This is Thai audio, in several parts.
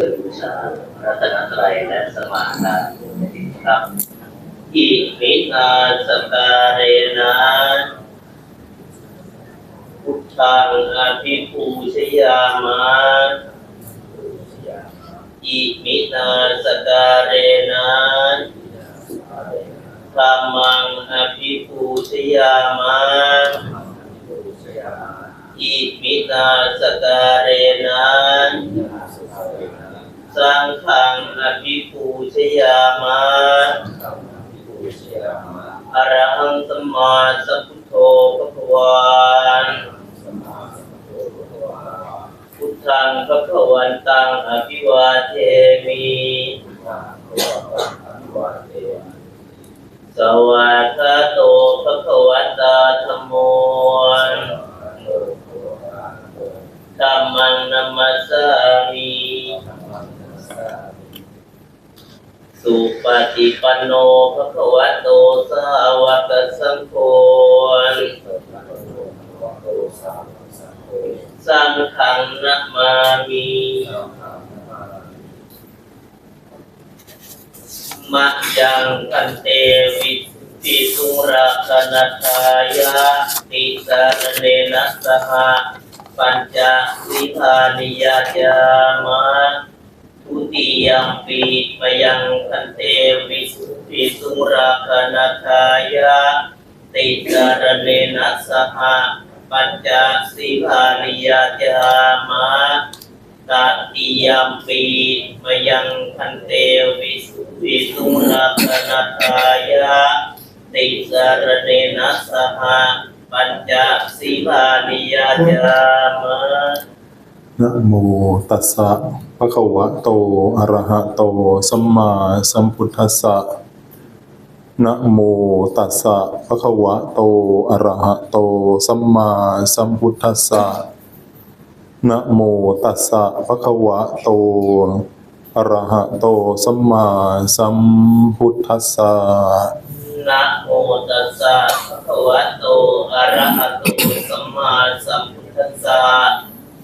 ชิญบูชารัตนตรัยและสมาทานครับอิมินาสการเรนะพุทธังอภิปูชยามะอิมินาสการเรนะธรรมังอภิปูชยามะอิมินาสการเรนะ สังฆังอภิปูชยามะอรหังสัมมาสัมพุทโธพระวันพุทธังพระควันตังอภิวาเทมิสวัสดโตพระควตาธรรมโมธรรมังนัมมัสสามิ สุปฏิปันโนภะคะวะโตสาวกสังโฆสังฆังนะมามิมะยังคันเตวิปิสุราคณทายะติสารเนนะสหปัญจวิธานิยาจามะ ทุติยมปีมยังคันเตวิสุปิสุราคณทายะติจารเนนะสหะปัญจสิภานิยาจามะตติยมปีมยังคันเตวิสุปิสุราคณทายะติจารเนนะสหะปัญจสีลานิยาจามะนะโมตัสสะ ภะคะวะโต อะระหะโต สัมมาสัมพุทธัสสะ นะโมตัสสะภะคะวะโต อะระหะโต สัมมาสัมพุทธัสสะ นะโมตัสสะภะคะวะโต อะระหะโต สัมมาสัมพุทธัสสะนะโมตัสสะภะคะวะโต อะระหะโต สัมมาสัมพุทธัสสะ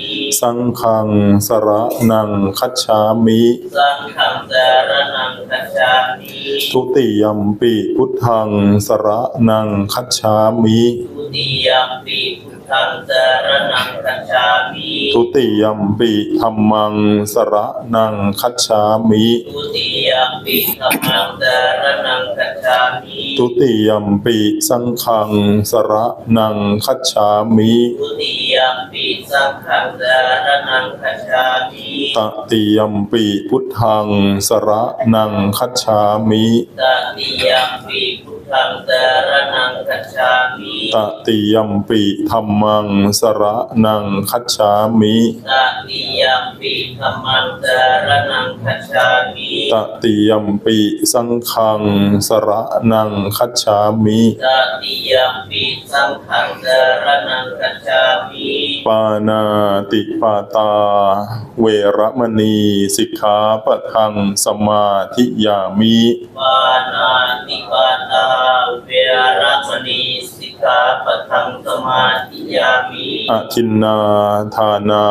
ิ สังฆังสระนังคัจฉามิสังฆังสารนังคัจฉามิทุติยมปิพุทธังสระนังคัจฉามิ ทุติยมปีพุท ธังสารนังคัจฉามิทุติยมปิธัมมังสระนังคัจฉามิทุติยมปีธัมมังสารนังคัจฉามิทุติยมปิสังฆังสระนังคัจฉามิทุติยมปีสังฆังสารนังคัจฉามิตติยมปิพุทธังสระนังคัจฉามิตติยมปีพุท ธังสารนังคัจฉามิตติยมปิธัมมังสระนังคัจฉามิตติยมปีธัมมังสารนังคัจฉามิตติยมปิสังฆังสระนังคัจฉามิตติยมปีสังฆังสารนังคัจฉามิปานาติปาตา เวระมณีสิกขาปะทังสมาธิยามิปานาติปาตาเวรมณีสิกขาปะทังสมาธิยามิอทินนาทานา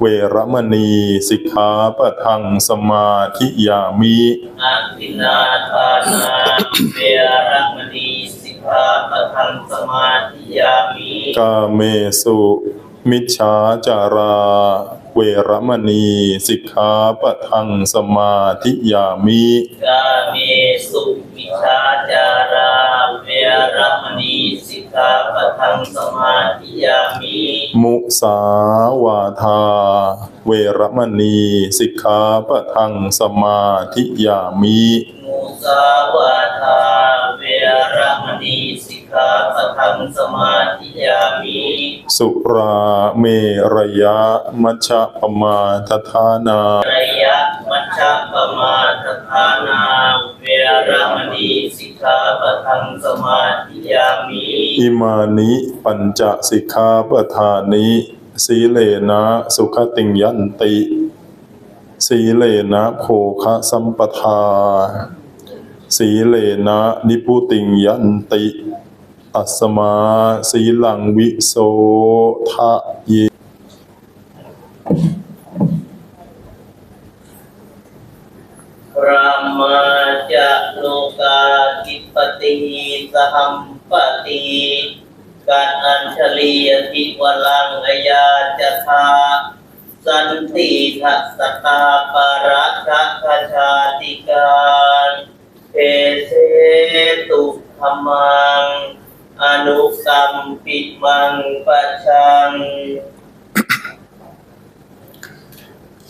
เวระมณีสิกขาปะทังสมาธิยามิอาทินนาทานา เวรมณีสิกขาปะทังสมาธิยามิกาเมสุมิจฉาจารา เวระมณีสิกขาปะทังสมาธิยามิกาเมสุ มิชาจาราเวรมณีสิกขาปะทังสมาธิยามิมุสาวาทาเวระมณีสิกขาปะทังสมาธิยามิมุสาวาทา เวรมณีสิกขาปะทังสมาธิยามิสุราเมรยะมัชฌะปมาทฐานาระยะมัชฌะปมาทฐานาเวรมณีสิกขาปะ ทัง สมาธิยามิอิมานิปัญจสิกขาปทานิสีเลนะสุขติงยันติ สีเลนะโภคะสัมปทา สีเลนะนิพุติงยันติ ตัสมาสีลังวิโสทะเยรามาจะโลกาธิ ปติสหัมปติการอัญชลียติวลังอายาจะทาสันติทัสตาปาระชะคชาติการเทเสตุธรรมัง อนุสัมปิมังปัจชัง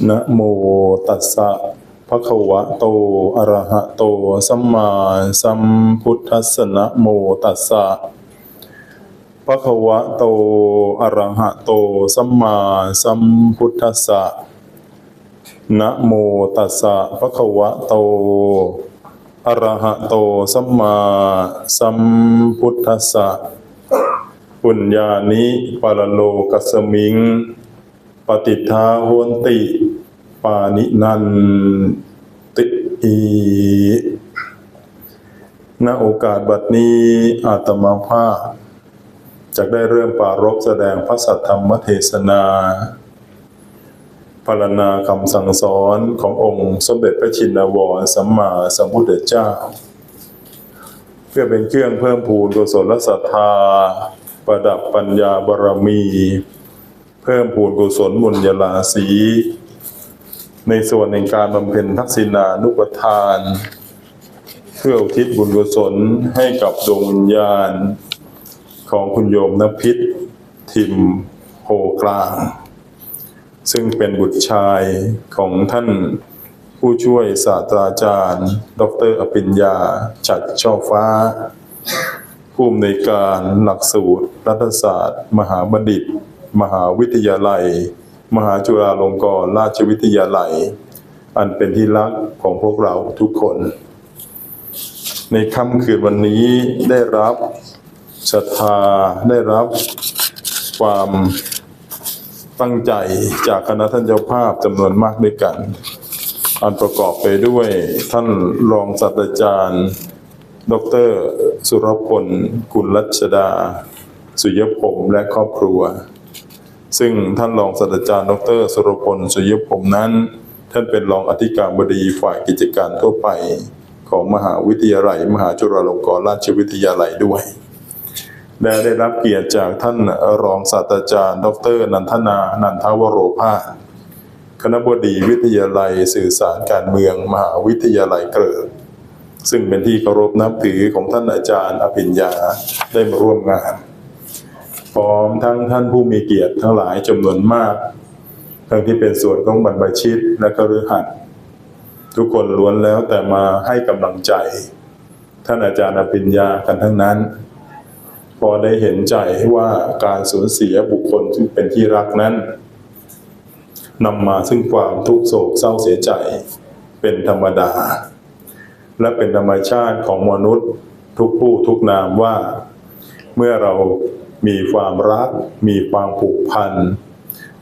นะโมตัสสะ ภะควะโตอะระหะโตสัมมาสัมพุทธัสสะนะโมตัสสะภะควะโตอะระหะโตสัมมาสัมพุทธัสสะนะโมตัสสะภะควะโตอะระหะโตสัมมาสัมพุทธัสสะปุญญานิปรโลกัสสมิง ปฏิทาโหนติ ปานินันติอีณโอกาสบัดนี้อาตมาภาพจะได้เริ่มปรารภแสดงพระสัทธรรมเทศนาพรรณนาคำสั่งสอนขององค์สมเด็จพระชินวรสัมมาสัมพุทธเจ้า เพื่อเป็นเครื่องเพิ่มพูนกุศลศรัทธา ประดับปัญญาบารมี เพิ่มพูนกุศลบุญญาลาสี ในส่วนในการบำเพ็ญทักษิณานุปทาน เพื่ออุทิศบุญกุศลให้กับดวงวิญญาณ ของคุณโยมนพิษทิมโพกลาง ซึ่งเป็นบุตรชายของท่านผู้ช่วยศาสตราจารย์ ดรอภิญญา จัดช่อฟ้า ผู้อำนวยการหลักสูตรรัฐศาสตร์ มหาบัณฑิต มหาวิทยาลัย มหาจุฬาลงกรณราชวิทยาลัย อันเป็นที่รักของพวกเราทุกคน ในค่ำคืนวันนี้ได้รับศรัทธาได้รับความตั้งใจจากคณะท่านเจ้าภาพจำนวนมากด้วยกัน อันประกอบไปด้วยท่านรองศาสตราจารย์ ดร สุรพล กุลรัชดา สุยผมและครอบครัว ซึ่งท่านรองศาสตราจารย์ดรสุรพลสุยผมนั้น ท่านเป็นรองอธิการบดีฝ่ายกิจการทั่วไปของมหาวิทยาลัย มหาจุฬาลงกรณราชวิทยาลัยด้วย และได้รับเกียรติจากท่านรองศาสตราจารย์ ดร นันทนา นันทวโรภาสคณบดีวิทยาลัยสื่อสารการเมือง มหาวิทยาลัยเกริกซึ่งเป็นที่เคารพนับถือของท่านอาจารย์อภิญญาได้มาร่วมงาน พร้อมทั้งท่านผู้มีเกียรติทั้งหลายจำนวนมาก ทั้งที่เป็นส่วนของบรรพชิตและก็ฤหัสทุกคนล้วนแล้วแต่มาให้กำลังใจ ท่านอาจารย์อภิญญากันทั้งนั้น พอได้เห็นใจว่าการสูญเสียบุคคลที่เป็นที่รักนั้นนำมาซึ่งความทุกโศกเศร้าเสียใจเป็นธรรมดา และเป็นธรรมชาติของมนุษย์ทุกผู้ทุกนามว่า เมื่อเรา มีความรัก มีความผูกพัน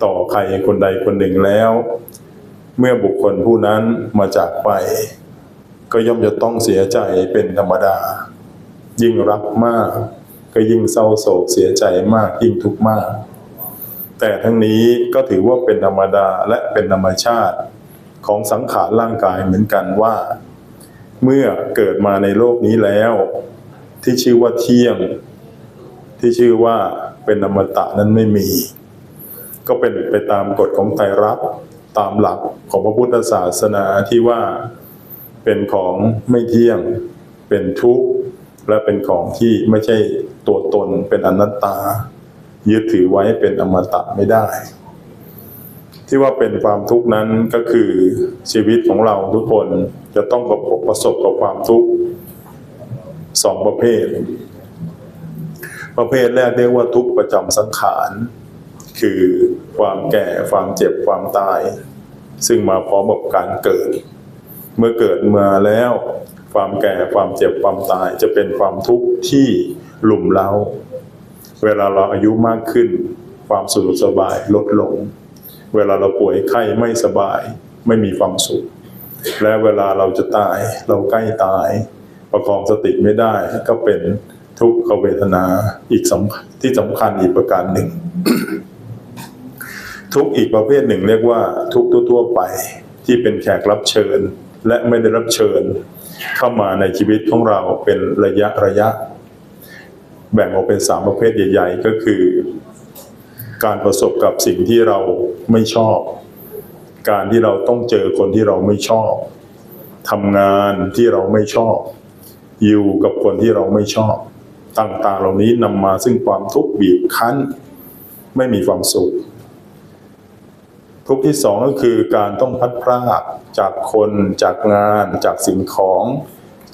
ต่อใครคนใดคนหนึ่งแล้ว เมื่อบุคคลผู้นั้นมาจากไป ก็ย่อมจะต้องเสียใจเป็นธรรมดา ยิ่งรักมาก ก็ยิ่งเศร้าโศกเสียใจมากยิ่งทุกข์มาก แต่ทั้งนี้ก็ถือว่าเป็นธรรมดาและเป็นธรรมชาติของสังขารร่างกายเหมือนกันว่า เมื่อเกิดมาในโลกนี้แล้ว ที่ชื่อว่าเที่ยง ที่ชื่อว่าเป็นอมตะนั้นไม่มี ก็เป็นไปตามกฎของไตรลักษณ์ตามหลักของพระพุทธศาสนาที่ว่าเป็นของไม่เที่ยง เป็นทุกข์ และเป็นของที่ไม่ใช่ตัวตนเป็นอนัตตา ยึดถือไว้เป็นอมตะไม่ได้ ที่ว่าเป็นความทุกข์นั้นก็คือชีวิตของเราทุกคนจะต้องประสบประสบกับความทุกข์สองประเภท ประเภทแรกเรียกว่าทุกประจำสังขาร คือความแก่ความเจ็บความตาย ซึ่งมาพร้อมกับการเกิด เมื่อเกิดมาแล้ว ความแก่ความเจ็บความตายจะเป็นความทุกข์ที่หลุมเล้าเวลาเราอายุมากขึ้น ความสะดวกสบายลดลง เวลาเราป่วยไข้ไม่สบาย ไม่มีความสุข และเวลาเราจะตาย เราใกล้ตาย ประคองสติไม่ได้ก็เป็น ทุกขเวทนาอีกสำที่สำคัญอีกประการหนึ่ง ทุกอีกประเภทหนึ่งเรียกว่า ทุกทั่วไปที่เป็นแขกรับเชิญ และไม่ได้รับเชิญ เข้ามาในชีวิตของเราเป็นระยะระยะ แบ่งออกเป็นสามประเภทใหญ่ ๆ ก็คือ การประสบกับสิ่งที่เราไม่ชอบ การที่เราต้องเจอคนที่เราไม่ชอบทำงานที่เราไม่ชอบ อยู่กับคนที่เราไม่ชอบ ต่างๆ เหล่านี้นำมาซึ่งความทุกข์บีบคั้น ไม่มีความสุข ทุกข์ที่สองก็คือการต้องพัดพรากจากคนจากงาน จากสิ่งของ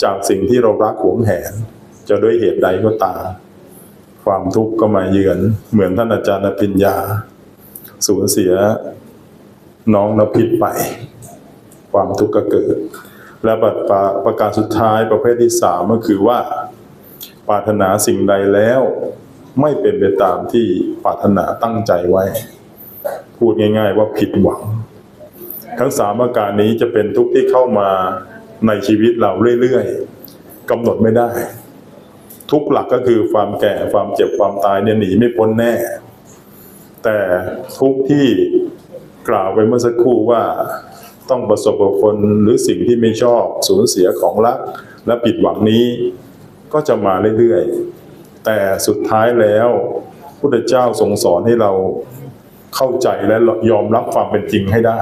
จากสิ่งที่เรารักหวงแหน จะด้วยเหตุใดก็ตาม ความทุกข์ก็มาเยือน เหมือนท่านอาจารย์นภิญญา สูญเสียน้องนภิษไป ความทุกข์ก็เกิด และประประประการสุดท้ายประเภทที่สามก็คือว่า ปรารถนาสิ่งใดแล้ว ไม่เป็นไปตามที่ปรารถนาตั้งใจไว้ พูดง่าย ๆ ว่าผิดหวัง ทั้งสามอาการนี้จะเป็นทุกข์ที่เข้ามาในชีวิตเราเรื่อยๆกำหนดไม่ได้ ทุกหลักก็คือความแก่ความเจ็บความตายเนี่ยหนีไม่พ้นแน่ แต่ทุกข์ที่กล่าวไปเมื่อสักครู่ว่าต้องประสบกับคนหรือสิ่งที่ไม่ชอบสูญเสียของรักและผิดหวังนี้ ก็จะมาเรื่อยๆ แต่สุดท้ายแล้วพุทธเจ้าทรงสอนให้เราเข้าใจและยอมรับความเป็นจริงให้ได้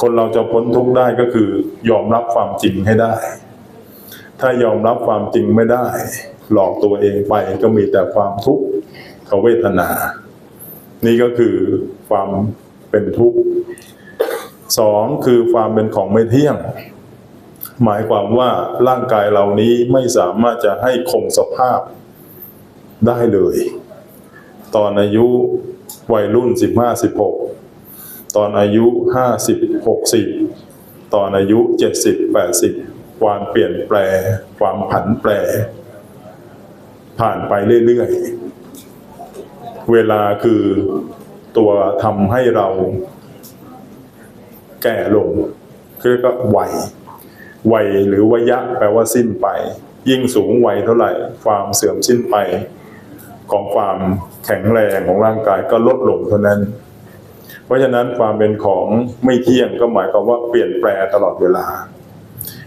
คนเราจะพ้นทุกข์ได้ก็คือยอมรับความจริงให้ได้ ถ้ายอมรับความจริงไม่ได้ หลอกตัวเองไปก็มีแต่ความทุกข์เวทนา นี่ก็คือความเป็นทุกข์สองคือความเป็นของไม่เที่ยง หมายความว่าร่างกายเหล่านี้ไม่สามารถจะให้คงสภาพได้เลย ตอนอายุวัยรุ่นสิบห้าสิบหกตอนอายุห้าสิบหกสิบตอนอายุเจ็ดสิบแปดสิบความเปลี่ยนแปล ความผันแปร ผ่านไปเรื่อยๆ เวลาคือตัวทำให้เราแก่ลงคือก็วัย วัยหรือวยะแปลว่าสิ้นไป ยิ่งสูงวัยเท่าไหร่ ความเสื่อมสิ้นไป ของความแข็งแรงของร่างกายก็ลดลงเท่านั้น เพราะฉะนั้นความเป็นของไม่เที่ยงก็หมายความว่าเปลี่ยนแปลตลอดเวลา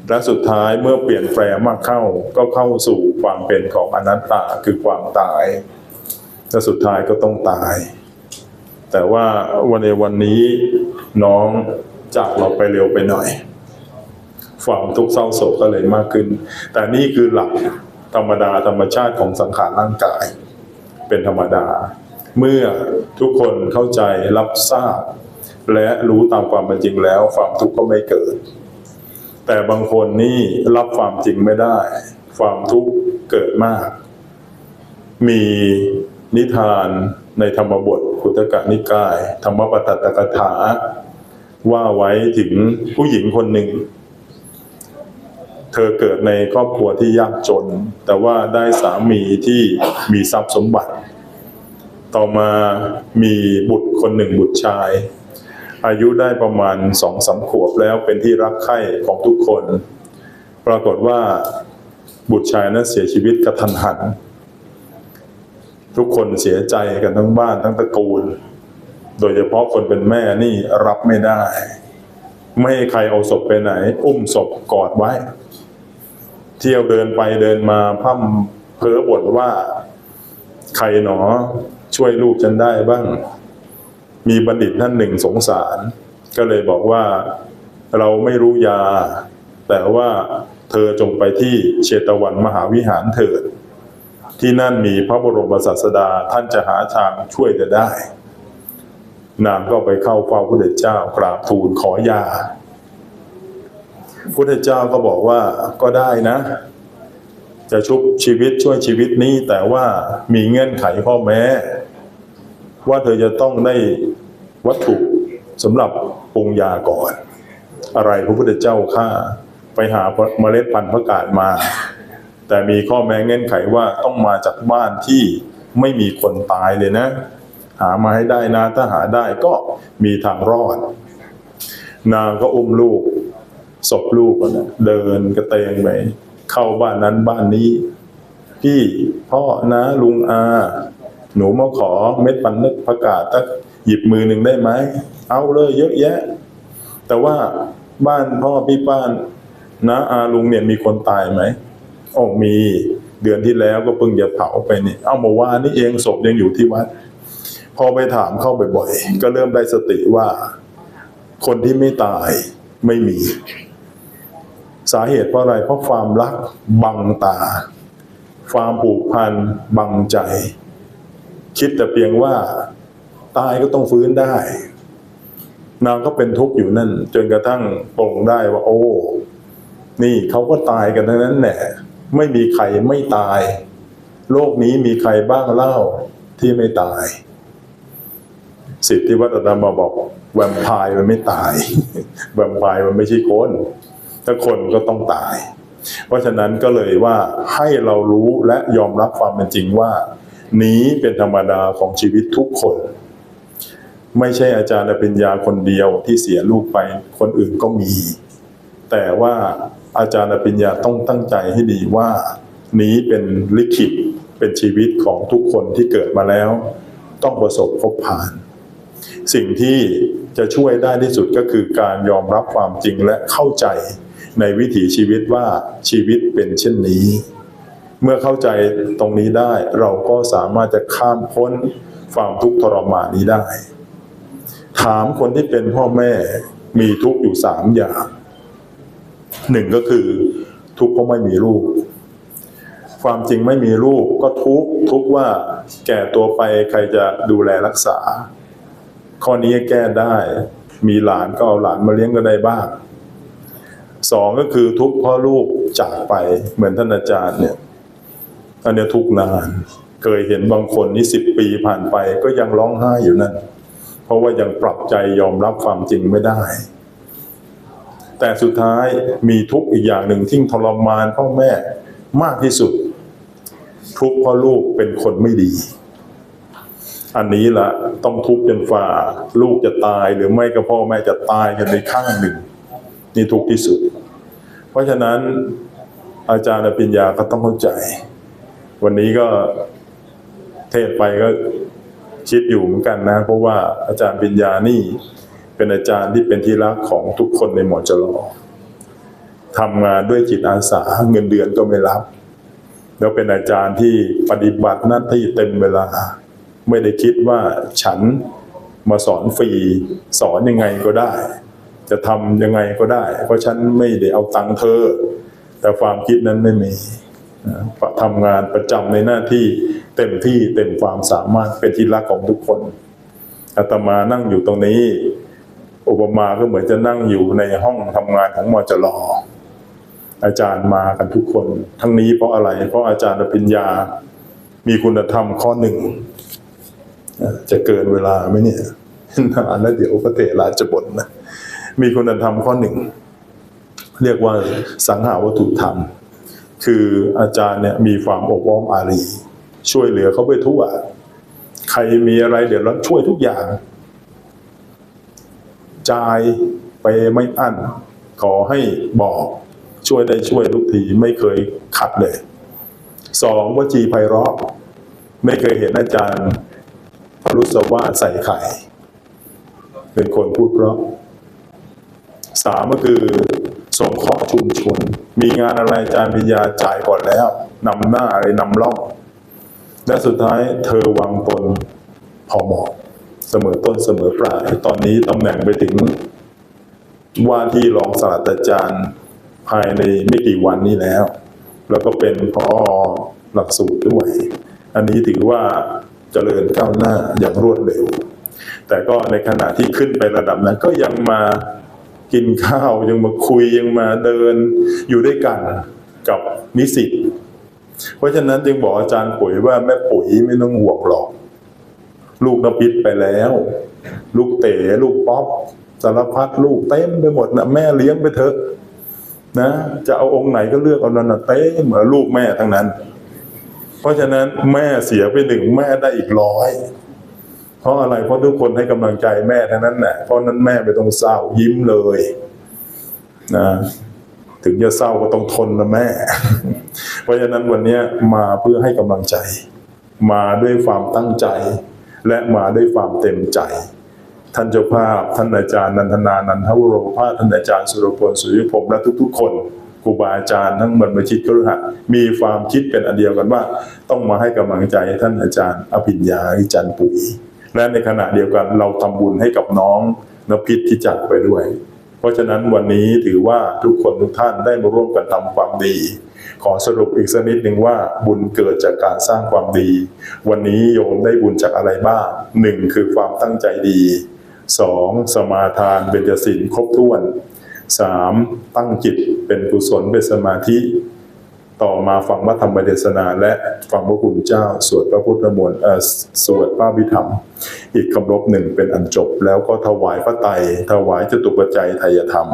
และสุดท้ายเมื่อเปลี่ยนแปลมากเข้าก็เข้าสู่ความเป็นของอนัตตาคือความตายและสุดท้ายก็ต้องตาย แต่ว่าวันในวันนี้น้องจากเราไปเร็วไปหน่อย ความทุกข์เศร้าโศกก็เลยมากขึ้น แต่นี่คือหลักธรรมดาธรรมชาติของสังขารร่างกาย เป็นธรรมดา เมื่อทุกคนเข้าใจรับทราบ และรู้ตามความเป็นจริงแล้ว ความทุกข์ก็ไม่เกิด แต่บางคนนี่รับความจริงไม่ได้ ความทุกข์เกิดมาก มีนิทานในธรรมบทขุตกนิกาย ธรรมปตัตตกถาว่าไว้ถึงผู้หญิงคนหนึ่ง เธอเกิดในครอบครัวที่ยากจน แต่ว่าได้สามีที่มีทรัพย์สมบัติ ต่อมามีบุตรคนหนึ่งบุตรชาย อายุได้ประมาณสองสามขวบแล้วเป็นที่รักใคร่ของทุกคน ปรากฏว่าบุตรชายนั้นเสียชีวิตกระทันหัน ทุกคนเสียใจกันทั้งบ้านทั้งตระกูล โดยเฉพาะคนเป็นแม่นี่รับไม่ได้ ไม่ให้ใครเอาศพไปไหน อุ้มศพกอดไว้ เที่ยวเดินไปเดินมาพั่มเพ้อบ่นว่า ใครหนอช่วยลูกฉันได้บ้าง มีบัณฑิตท่านหนึ่งสงสาร ก็เลยบอกว่าเราไม่รู้ยา แต่ว่าเธอจงไปที่เชตวันมหาวิหารเถิด ที่นั่นมีพระบรมศาสดาท่านจะหาทางช่วยจะได้ นางก็ไปเข้าเฝ้าพระพุทธเจ้ากราบทูลขอยา พุทธเจ้าก็บอกว่าก็ได้นะ จะชุบชีวิตช่วยชีวิตนี้ แต่ว่ามีเงื่อนไขข้อแม้ ว่าเธอจะต้องได้วัตถุสำหรับปรุงยาก่อน อะไรพระพุทธเจ้าข้าไปหาเมล็ดพันธุ์ผักกาดมา แต่มีข้อแม้เงื่อนไขว่าต้องมาจากบ้านที่ไม่มีคนตายเลยนะ หามาให้ได้นะถ้าหาได้ก็มีทางรอด นางก็อุ้มลูก ศพลูกนะเดินกระเตงไปเข้าบ้านนั้นบ้านนี้ พี่พ่อนะลุงอา หนูมาขอเม็ดปันนึกประกาศตักหยิบมือหนึ่งได้ไหมเอาเลยเยอะแยะ แต่ว่าบ้านพ่อพี่ป้านนะอาลุงเนี่ยมีคนตายไหมโอ้มีเดือนที่แล้วก็เพิ่งจะเผาไปนี่ เอาเมาว่านี่เองศพยังอยู่ที่วัด พอไปถามเข้าบ่อยๆก็เริ่มได้สติว่า คนที่ไม่ตายไม่มี สาเหตุเพราะอะไร เพราะความรักบังตา ความผูกพันบังใจ คิดแต่เพียงว่าตายก็ต้องฟื้นได้ นางก็เป็นทุกข์อยู่นั่น จนกระทั่งปลงได้ว่า โอ้ นี่เขาก็ตายกันทั้งนั้นแหละไม่มีใครไม่ตาย โลกนี้มีใครบ้างเล่าที่ไม่ตาย สิทธิวัฒนธรรมบอกแวมพร์มันไม่ตายแวมพร์มันไม่ใช่คน ถ้าคนก็ต้องตาย เพราะฉะนั้นก็เลยว่าให้เรารู้และยอมรับความเป็นจริงว่า นี้เป็นธรรมดาของชีวิตทุกคน ไม่ใช่อาจารย์อภิญญาคนเดียวที่เสียลูกไปคนอื่นก็มี แต่ว่าอาจารย์อภิญญาต้องตั้งใจให้ดีว่า นี้เป็นลิขิตเป็นชีวิตของทุกคนที่เกิดมาแล้ว ต้องประสบพบผ่าน สิ่งที่จะช่วยได้ที่สุดก็คือการยอมรับความจริงและเข้าใจ ในวิถีชีวิตว่าชีวิตเป็นเช่นนี้ เมื่อเข้าใจตรงนี้ได้เราก็สามารถจะข้ามพ้นความทุกข์ทรมานนี้ได้ ถามคนที่เป็นพ่อแม่มีทุกข์อยู่สามอย่างหนึ่งก็คือทุกข์เพราะไม่มีลูก ความจริงไม่มีลูกก็ทุกข์ทุกข์ว่าแก่ตัวไปใครจะดูแลรักษา ข้อนี้แก้ได้ มีหลานก็เอาหลานมาเลี้ยงก็ได้บ้าง สองก็คือทุกข์เพราะลูกจากไปเหมือนท่านอาจารย์เนี่ยอันเนี้ยทุกข์นาน เคยเห็นบางคนนี่สิบปีผ่านไปก็ยังร้องไห้อยู่นั่น เพราะว่ายังปรับใจยอมรับความจริงไม่ได้ แต่สุดท้ายมีทุกข์อีกอย่างหนึ่งที่ทรมานพ่อแม่มากที่สุด ทุกข์เพราะลูกเป็นคนไม่ดี อันนี้ละต้องทุกข์จนฝ่า ลูกจะตายหรือไม่ก็พ่อแม่จะตายกันในข้างหนึ่ง นี่ทุกที่สุด เพราะฉะนั้นอาจารย์อภิญญาก็ต้องเข้าใจ วันนี้ก็เทศไปก็คิดอยู่เหมือนกันนะ เพราะว่าอาจารย์ปิญญานี่เป็นอาจารย์ที่เป็นที่รักของทุกคนในหมอจลอทำงานด้วยจิตอาสาเงินเดือนก็ไม่รับ แล้วเป็นอาจารย์ที่ปฏิบัติหน้าที่เต็มเวลา ไม่ได้คิดว่าฉันมาสอนฟรีสอนยังไงก็ได้ จะทำยังไงก็ได้ เพราะฉันไม่ได้เอาตังค์เธอ แต่ความคิดนั้นไม่มีทำงานประจำในหน้าที่เต็มที่เต็มความสามารถเป็นที่รักของทุกคนอาตมานั่งอยู่ตรงนี้อุปมาก็เหมือนจะนั่งอยู่ในห้องทำงานของมอจลอาจารย์มากันทุกคน ทั้งนี้เพราะอะไร เพราะอาจารย์ปริญญา มีคุณธรรมข้อหนึ่ง จะเกินเวลาไหมเนี่ยนานแล้วเดี๋ยวพระเถระจะบ่นนะ มีคุณธรรมข้อหนึ่ง เรียกว่าสังหาวัตถุธรรม คืออาจารย์เนี่ยมีความอบอ้อมอารี ช่วยเหลือเขาไปทั่ว ใครมีอะไรเดี๋ยวเราช่วยทุกอย่างจ่ายไปไม่อั้น ขอให้บอกช่วยได้ช่วยทุกทีไม่เคยขัดเลยสองวจีไพเราะ ไม่เคยเห็นอาจารย์พรุษว่าใส่ไข่เป็นคนพูดเพราะ สามก็คือสงเคราะห์ชุมชน มีงานอะไรอาจารย์ปิญญาจ่ายก่อนแล้วนำหน้าอะไรนำล่อง และสุดท้ายเธอวางตนพอเหมาะเสมอต้นเสมอปลายตอนนี้ตำแหน่งไปถึง ว่าที่รองศาสตราจารย์ภายในไม่กี่วันนี้แล้ว แล้วก็เป็นพอหลักสูตรด้วย อันนี้ถือว่าเจริญก้าวหน้าอย่างรวดเร็ว แต่ก็ในขณะที่ขึ้นไประดับนั้นก็ยังมา กินข้าวยังมาคุยยังมาเดินอยู่ด้วยกันกับนิสิต เพราะฉะนั้นจึงบอกอาจารย์ปุ๋ยว่าแม่ปุ๋ยไม่ต้องห่วงหรอก ลูกนปิดไปแล้ว ลูกเต๋ลูกป๊อปสารพัดลูกเต็มไปหมดนะแม่เลี้ยงไปเถอะนะ จะเอาองค์ไหนก็เลือกเอานันนะเต้เหมือนลูกแม่ทั้งนั้น เพราะฉะนั้นแม่เสียไปหนึ่งแม่ได้อีกร้อย เพราะอะไรเพราะทุกคนให้กำลังใจแม่ทั้งนั้นแหละเพราะนั้นแม่ไม่ต้องเศร้ายิ้มเลยนะถึงจะเศร้าก็ต้องทนนะแม่ เพราะฉะนั้นวันนี้มาเพื่อให้กำลังใจ มาด้วยความตั้งใจ และมาด้วยความเต็มใจ ท่านเจ้าภาพ ท่านอาจารย์นันทนา นันทวโรภาท่านอาจารย์สุรพลสุริพงษ์และทุก ๆ คนครูบาอาจารย์ทั้งบรรพชิตคฤหัสมีความคิดเป็นอันเดียวกันว่า ต้องมาให้กำลังใจท่านอาจารย์ อภิญญาอาจารย์ปุ๋ย และในขณะเดียวกันเราทำบุญให้กับน้องนพิษที่จัดไปด้วย เพราะฉะนั้นวันนี้ถือว่าทุกคนทุกท่านได้มาร่วมกันทำความดี ขอสรุปอีกสักนิดหนึ่งว่าบุญเกิดจากการสร้างความดี วันนี้โยมได้บุญจากอะไรบ้างหนึ่งคือความตั้งใจดีสองสมาทานเบญจศีลครบถ้วนสามตั้งจิตเป็นกุศลเป็นสมาธิ ต่อมาฟังพระธรรมเทศนา และฟังพระคุณเจ้า สวดพระพุทธมนต์สวดพระวิธรรม อีกคำรบหนึ่งเป็นอันจบ แล้วก็ถวายพระไตรถวายจตุปัจจัยไทยธรรม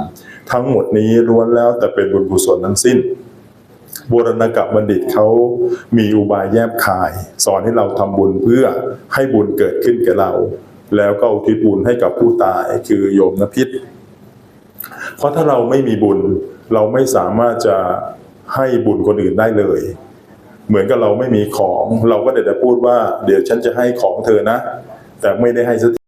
ทั้งหมดนี้ล้วนแล้วแต่เป็นบุญกุศลทั้งสิ้นโบรณกบัณฑิตเขามีอุบายแยบคาย สอนให้เราทำบุญเพื่อให้บุญเกิดขึ้นแก่เรา แล้วก็อุทิศบุญให้กับผู้ตายคือโยมนพิษเพราะถ้าเราไม่มีบุญ เราไม่สามารถจะ ให้บุญคนอื่นได้เลย เหมือนกับเราไม่มีของ เราก็เดี๋ยวจะพูดว่า เดี๋ยวฉันจะให้ของเธอนะ แต่ไม่ได้ให้สักที